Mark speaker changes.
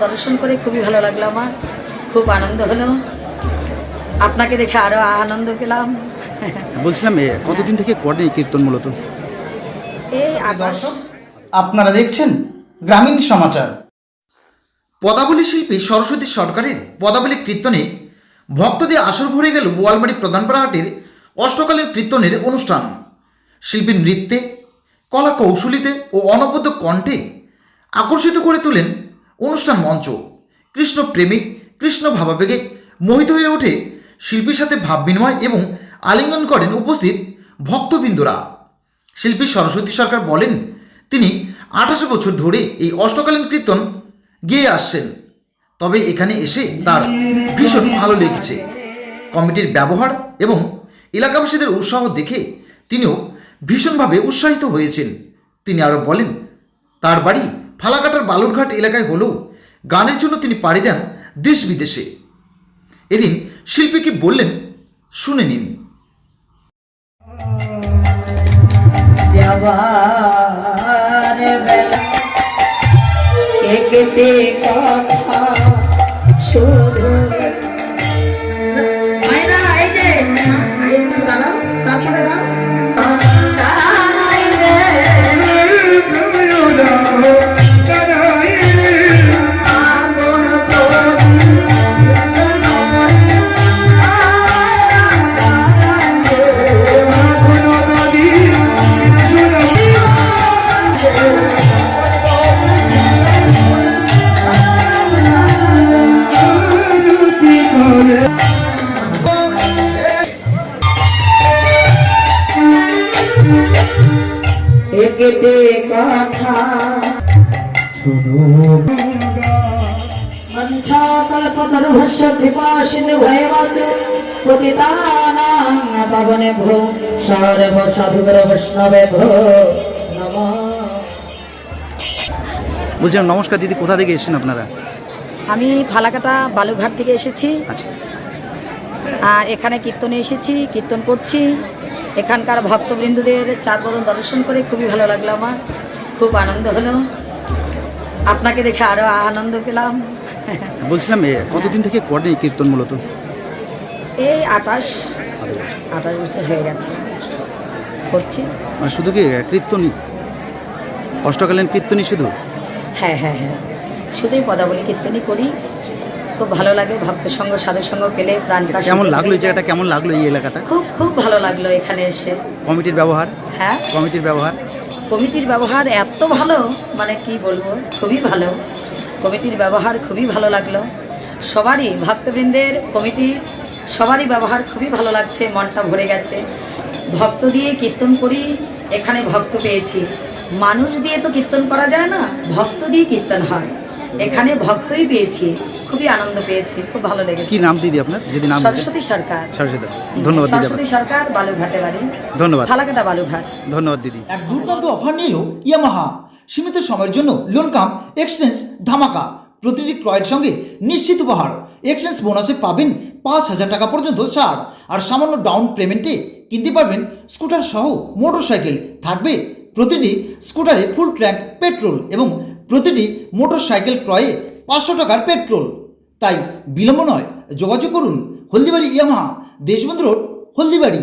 Speaker 1: দর্শন করে খুবই ভালো লাগল আমার। খুব আনন্দ হলো। আপনাকে দেখে আরও আনন্দ পেলাম।
Speaker 2: বলছিলাম এ, কতদিন থেকে করেন কীর্তন মূলত?
Speaker 1: এই
Speaker 3: দর্শক আপনারা দেখছেন গ্রামীণ সমাচার। পদাবলী শিল্পী সরস্বতী সরকারের পদাবলী কীর্তনে ভক্তদের আসর ভরে গেল বোয়ালমারি প্রধানপাড়া হাটের অষ্টকালীন কীর্তনের অনুষ্ঠান। শিল্পীর নৃত্যে কলা কৌশলীতে ও অনবদ্য কণ্ঠে আকর্ষিত করে তোলেন অনুষ্ঠান মঞ্চ। কৃষ্ণ প্রেমিক, কৃষ্ণ ভাবাবেগে মোহিত হয়ে ওঠে শিল্পীর সাথে ভাব বিনিময় এবং আলিঙ্গন করেন উপস্থিত ভক্তবৃন্দরা। শিল্পী সরস্বতী সরকার বলেন, তিনি আঠাশো বছর ধরে এই অষ্টকালীন কীর্তন গেয়ে আসছেন। তবে এখানে এসে তার ভীষণ ভালো লেগেছে। কমিটির ব্যবহার এবং এলাকাবাসীদের উৎসাহ দেখে তিনিও ভীষণভাবে উৎসাহিত হয়েছেন। তিনি আরও বলেন, তার বাড়ি ফালাকাটার বালুরঘাট এলাকায় হলেও গানের জন্য তিনি পাড়ি দেন দেশ বিদেশে। এদিন শিল্পীকে বললেন, শুনে নিন।
Speaker 1: শুধু কথা। কৃপা পতিতানাং পাবনে ভো। সর্ব সাধুগুর বৈষ্ণবে ভো।
Speaker 2: বলছিলাম নমস্কার দিদি কোথা থেকে এসেছেন আপনারা?
Speaker 1: আমি ফালাকাটা বালুঘাট থেকে এসেছি।
Speaker 2: আচ্ছা।
Speaker 1: আর এখানে কীর্তনে এসেছি কীর্তন করছি। এখানকার ভক্তবৃন্দদের চার চাঁদবরণ দর্শন করে খুবই ভালো লাগল আমার। খুব আনন্দ হলো। আপনাকে দেখে আরও আনন্দ পেলাম।
Speaker 2: বলছিলাম কতদিন থেকে করেন এই কীর্তন মূলত?
Speaker 1: এই আটাশ আটাশ বছর হয়ে গেছে। করছি।
Speaker 2: মানে শুধু কি কীর্তনই? অষ্টকালীন কীর্তনই শুধু?
Speaker 1: হ্যাঁ হ্যাঁ হ্যাঁ। শুধুই পদাবলী কীর্তনই করি। খুব ভালো লাগে ভক্ত সঙ্গ সাধু সঙ্গ পেলে প্রাণটা
Speaker 2: কেমন লাগল এই জায়গাটা কেমন লাগল এই এলাকাটা?
Speaker 1: খুব খুব ভালো লাগল এখানে এসে।
Speaker 2: কমিটির ব্যবহার?
Speaker 1: হ্যাঁ।
Speaker 2: কমিটির ব্যবহার?
Speaker 1: কমিটির ব্যবহার এত ভালো মানে কি বলব খুবই ভালো। কমিটির ব্যবহার খুবই ভালো লাগল। সবারই ভক্তবৃন্দের কমিটি সবারই ব্যবহার খুবই ভালো লাগছে মনটা ভরে গেছে। ভক্ত দিয়ে কীর্তন করি এখানে ভক্ত পেয়েছি। মানুষ দিয়ে তো কীর্তন করা যায় না ভক্ত দিয়ে কীর্তন হয়। এখানে ভক্তই পেয়েছি। খুবই আনন্দ পেয়েছি খুব ভালো লেগেছে।
Speaker 2: কি নাম দিদি আপনার? যদি নাম
Speaker 1: সরস্বতী সরকার।
Speaker 2: সরস্বতী ধন্যবাদ দিদি
Speaker 1: সরস্বতী সরকার বালুঘাটে বাড়ি।
Speaker 2: ধন্যবাদ।
Speaker 1: ফালাকাটা বালুঘাট
Speaker 2: ধন্যবাদ দিদি।
Speaker 3: এক দুর্দান্ত অফার নিল ইয়ামাহা সীমিত সময়ের জন্য লোন কাম এক্সচেঞ্জ ধামাকা। প্রতিটি ক্রয়ের সঙ্গে নিশ্চিত উপহার। এক্সচেঞ্জ বোনাসে পাবেন পাঁচ হাজার টাকা পর্যন্ত ছাড়। আর সামান্য ডাউন পেমেন্টে কিনতে পারবেন স্কুটার সহ মোটর সাইকেল থাকবে প্রতিটি স্কুটারে ফুল ট্যাঙ্ক পেট্রোল এবং প্রতিটি মোটর সাইকেল ক্রয়ে পাঁচশো টাকার পেট্রোল। তাই বিলম্ব নয় যোগাযোগ করুন হলদিবাড়ি ইয়ামাহা দেশবন্ধু রোড হলদিবাড়ি।